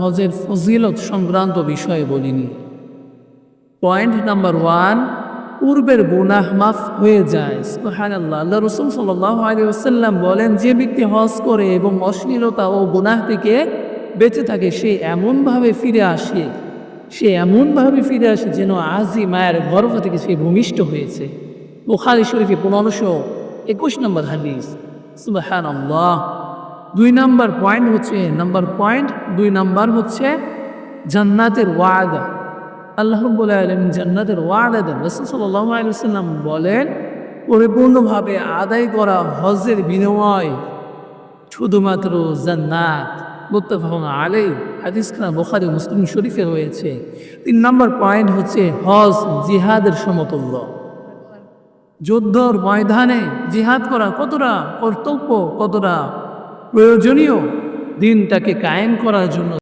হজের ফজিলত সংক্রান্ত বিষয়ে বলিনি। পয়েন্ট নাম্বার ওয়ান পূর্বের গুনাহ মাফ হয়ে যায়। সুবহানাল্লাহ, আল্লাহ আল্লাহ রসুল সাল্লাহ আলী বলেন, যে ব্যক্তি হজ করে এবং অশ্লীলতা ও গুনাহ থেকে বেঁচে থাকে, সে এমনভাবে ফিরে আসে, সে এমনভাবে ফিরে আসে যেন আজই মায়ের গর্ভ থেকে সে ভূমিষ্ঠ হয়েছে। বুখারি শরীফে পনেরোশো একুশ নম্বর হাদিস। সুবাহান আল্লাহ দুই নাম্বার পয়েন্ট হচ্ছে, নাম্বার পয়েন্ট দুই নাম্বার হচ্ছে জান্নাতের ওয়াদা। আল্লাহ আলম জান্নাতের ওয়াদা দেন। রসুল বলেন, পরিপূর্ণভাবে আদায় করা হজের বিনিময় শুধুমাত্র জান্নাত। মুত্তাফাকুন আলাই হাদিস খানা বোখারি মুসলিম শরীফে রয়েছে। তিন নম্বর পয়েন্ট হচ্ছে হজ জিহাদের সমতুল্য। যুদ্ধর ময়দানে জিহাদ করা কতটা কর্তব্য, কতটা প্রয়োজনীয় দিনটাকে কায়েম করার জন্য